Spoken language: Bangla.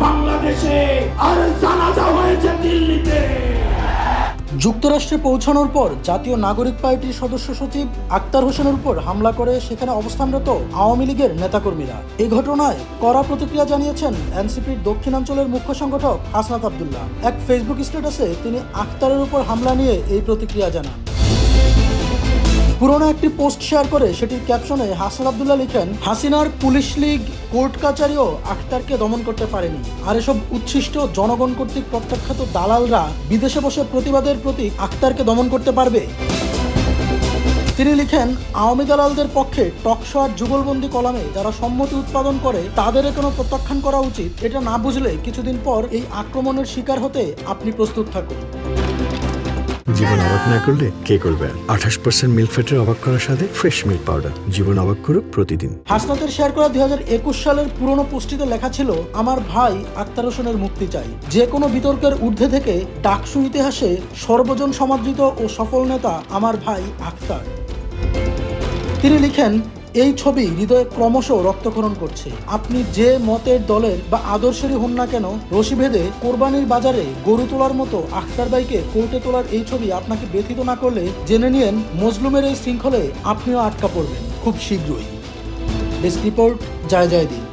বাংলাদেশে। আর জানাজা হয়েছে দিল্লিতে। যুক্তরাষ্ট্রে পৌঁছানোর পর জাতীয় নাগরিক পার্টির সদস্য সচিব আক্তার হোসেনের উপর হামলা করে সেখানে অবস্থানরত আওয়ামী লীগের নেতাকর্মীরা। এই ঘটনায় কড়া প্রতিক্রিয়া জানিয়েছেন এনসিপির দক্ষিণাঞ্চলের মুখ্য সংগঠক হাসনাত আবদুল্লাহ। এক ফেসবুক স্ট্যাটাসে তিনি আক্তারের উপর হামলা নিয়ে এই প্রতিক্রিয়া জানান। পুরনো একটি পোস্ট শেয়ার করে সেটির ক্যাপশনে হাসান আবদুল্লাহ লিখেন, হাসিনার পুলিশ লীগ, কোর্ট কাচারিও আখতারকে দমন করতে পারেনি। আর এসব উচ্ছিষ্ট জনগণ কর্তৃক প্রত্যাখ্যাত দালালরা বিদেশে বসে প্রতিবাদের প্রতি আখতারকে দমন করতে পারবে। তিনি লিখেন, আওয়ামী দালালদের পক্ষে টকশো আর যুগলবন্দি কলামে যারা সম্মতি উৎপাদন করে, তাদের কোনো প্রত্যাখ্যান করা উচিত। এটা না বুঝলে কিছুদিন পর এই আক্রমণের শিকার হতে আপনি প্রস্তুত থাকুন। জীবন অবাক না করলে কে করবে আঠাশ পার্সেন্ট মিল্ক ফ্যাটের অবাক করার সাথে ফ্রেশ মিল্ক পাউডার জীবন অবাক করুক প্রতিদিন। হাসনাতের শেয়ার করা দুই হাজার একুশ সালের পুরনো পোস্টটিতে লেখা ছিল, আমার ভাই আক্তার হোসেনের মুক্তি চাই। যে কোনো বিতর্কের ঊর্ধ্বে থেকে ডাকসু ইতিহাসে সর্বজন সমাদৃত ও সফল নেতা আমার ভাই আক্তার। তিনি লিখেন এই ছবি হৃদয়ে ক্রমশ রক্তক্ষরণ করছে। আপনি যে মতের দলের বা আদর্শেরই হন না কেন রশিভেদে কোরবানির বাজারে গরু তোলার মতো আখতার ভাইকে কোর্টে তোলার এই ছবি আপনাকে ব্যথিত না করলে জেনে নিয়েন মজলুমের এই শৃঙ্খলে আপনিও আটকা পড়বেন। খুব শীঘ্রই। ডেস্ক রিপোর্ট, জয় জয় দিন